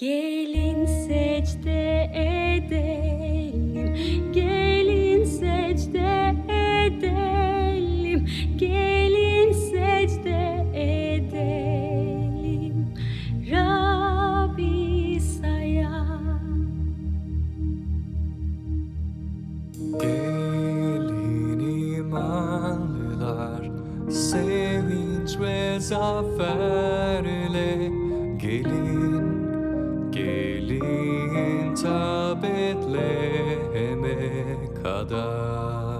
Gelin secde edelim, gelin secde edelim, gelin secde edelim. Rabbi saya. Gelinim anılar, sevinç ve zaferle gelin Bethlehem'e kadar.